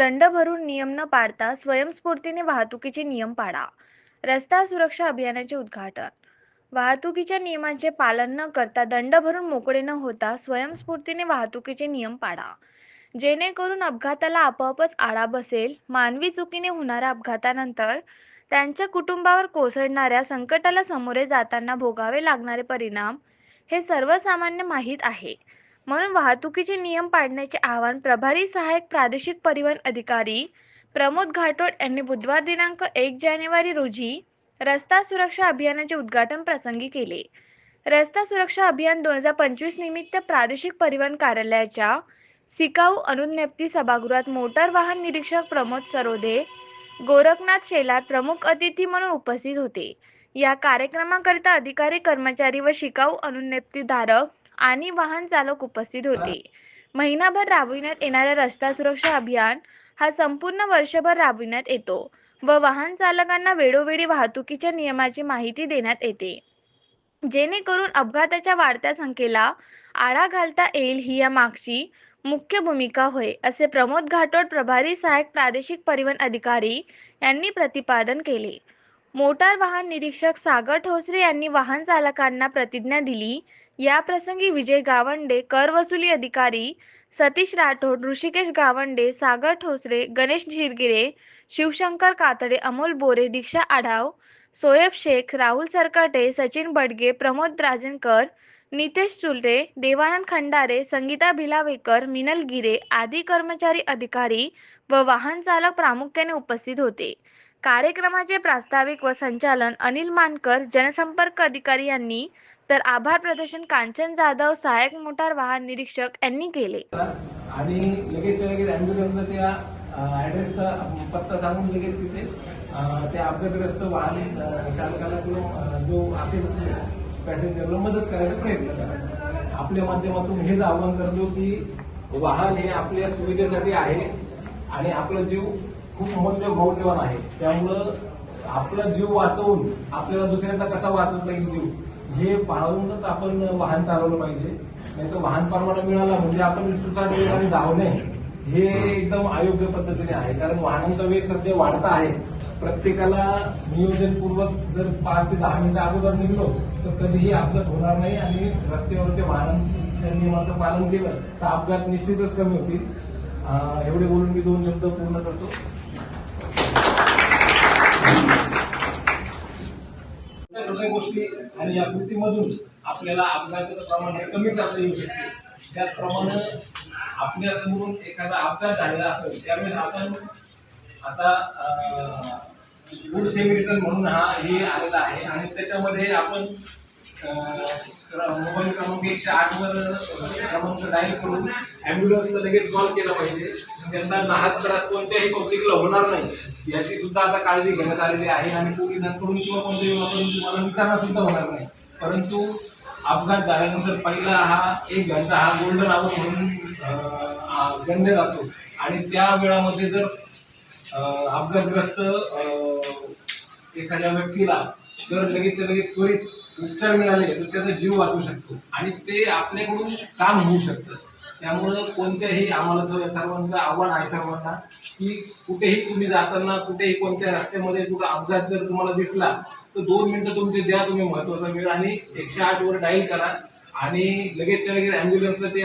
दंड भरून नियम न पाळता स्वयंस्फूर्तीने वाहतुकीचे नियम पाळा रस्ता सुरक्षा अभियानाचे उद्घाटन. वाहतुकीच्या नियमांचे पालन न करता दंड भरून मोकळे न होता स्वयंस्फूर्तीने वाहतुकीचे नियम पाळा जेणेकरून अपघाताला आपोआपच आळा बसेल मानवी चुकीने होणाऱ्या अपघातानंतर त्यांच्या कुटुंबावर कोसळणाऱ्या संकटाला सामोरे जाताना भोगावे लागणारे परिणाम हे सर्वसामान्य माहीत आहे. म्हणून वाहतुकीचे नियम पाळण्याचे आवाहन प्रभारी सहाय्यक प्रादेशिक परिवहन अधिकारी प्रमोद घाटोड यांनी बुधवार दिनांक एक जानेवारी रोजी रस्ता सुरक्षा अभियानाचे उद्घाटन प्रसंगी केले. रस्ता सुरक्षा अभियान दोन हजार पंचवीस निमित्त प्रादेशिक परिवहन कार्यालयाच्या सिकाऊ अनुज्ञप्ती सभागृहात मोटार वाहन निरीक्षक प्रमोद सरोदे गोरखनाथ शेलार प्रमुख अतिथी म्हणून उपस्थित होते. या कार्यक्रमाकरिता अधिकारी कर्मचारी व शिकाऊ अनुज्ञप्तीधारक आणि वाहन चालक उपस्थित होते. महिनाभर राबविण्यात येणारा रस्ता सुरक्षा अभियान हा संपूर्ण वर्षभर राबविण्यात येतो व वाहन चालकांना वेळोवेळी वाहतुकीच्या नियमाची माहिती देण्यात येते. जेणेकरून अपघाताच्या वाढत्या संख्येला आळा घालता येईल ही या मागची मुख्य भूमिका होय असे प्रमोद घाटोड प्रभारी सहाय्यक प्रादेशिक परिवहन अधिकारी यांनी प्रतिपादन केले. मोटार वाहन निरीक्षक सागर ठोसरे यांनी वाहन चालकांना प्रतिज्ञा दिली. याप्रसंगी विजय गावंडे कर वसुली अधिकारी सतीश राठोड ऋषिकेश गावंडे सागर ठोसरे गणेश झिरगिरे शिवशंकर कातडे अमोल बोरे दीक्षा आढाव सोयब शेख राहुल सरकटे सचिन बडगे प्रमोद राजनकर नितेश चुलरे देवानंद खंडारे संगीता भिलावेकर मिनल गिरे आदी कर्मचारी अधिकारी व वाहन चालक प्रामुख्याने उपस्थित होते. कार्यक्रमाचे प्रास्ताविक व संचालन अनिल मानकर जनसंपर्क अधिकारी यांनी तर आभार प्रदर्शन कांचन जाधव सहाय्यक मोटार वाहन निरीक्षक यांनी केले. आणि लगेच लगेच अँब्युलन्सला त्या ऍड्रेसचा पत्ता सांगून लगेच तिथे त्या अपघातग्रस्त वाहन चालकाला किंवा जो असेल पॅसेंजरला मदत करायचा प्रयत्न करा. आपल्या माध्यमातून हेच आवाहन करतो की वाहन हे आपल्या सुविधेसाठी आहे आणि आपला जीव खूप मूल्य मौल्यवान आहे. त्यामुळं आपला जीव वाचवून आपल्याला दुसऱ्यांचा कसा वाचवता येईल जीव हे पाहूनच आपण वाहन चालवलं पाहिजे. नाही तर वाहन परवाना मिळाला म्हणजे आपण सुसाट वेगाने धावणे हे एकदम अयोग्य पद्धतीने आहे. कारण वाहनांचा वेग सध्या वाढता आहे. प्रत्येकाला नियोजनपूर्वक जर पाच ते दहा मिनिटं अगोदर निघलो तर कधीही अपघात होणार नाही आणि रस्त्यावरच्या वाहनांच्या नियमाचं पालन केलं तर अपघात निश्चितच कमी होतील. एवढे बोलून मी दोन शब्द पूर्ण करतो. गोष्टी आणि या कृतीमधून आपल्याला अपघाताचं प्रमाण हे कमी करता येऊ शकते. त्याचप्रमाणे आपल्यासमोरून एखादा अपघात झालेला असेल त्यावेळेस आपण आता गुड सेमिरिटन म्हणून हा हे आलेला आहे आणि त्याच्यामध्ये आपण मोबाईल क्रमांक एकशे आठ वर क्रमांक डायल करून ॲम्ब्युलन्सला लगेच कॉल केला पाहिजे. त्यांना नाहक त्रास कोणत्याही पब्लिकला होणार नाही. याची सुद्धा आता काळजी घेण्यात आलेली आहे आणि पोलिसांकडून किंवा कोणत्याही वापरून तुम्हाला विचारणा सुद्धा होणार नाही. परंतु अपघात झाल्यानुसार पहिला हा एक घंटा हा गोल्डन आवर म्हणून गणले जातो. आणि त्या वेळामध्ये जर अपघातग्रस्त एखाद्या व्यक्तीला जर लगेचच्या लगेच त्वरित उपचार मिळाले तर त्याचा जीव वाचू शकतो. आणि ते आपल्याकडून काम होऊ शकतं. त्यामुळं कोणत्याही आम्हाला सर्वांचं आव्हान आहे सर्वांना की कुठेही तुम्ही जाताना कुठेही कोणत्या रस्त्यामध्ये कुठं अपघात जर तुम्हाला दिसला तर दोन मिनिटं तुमचे द्या तुम्ही महत्त्वाचा वेळ आणि एकशे आठ वर डाईल करा. आणि लगेचच्या लगेच ॲम्ब्युलन्सला ते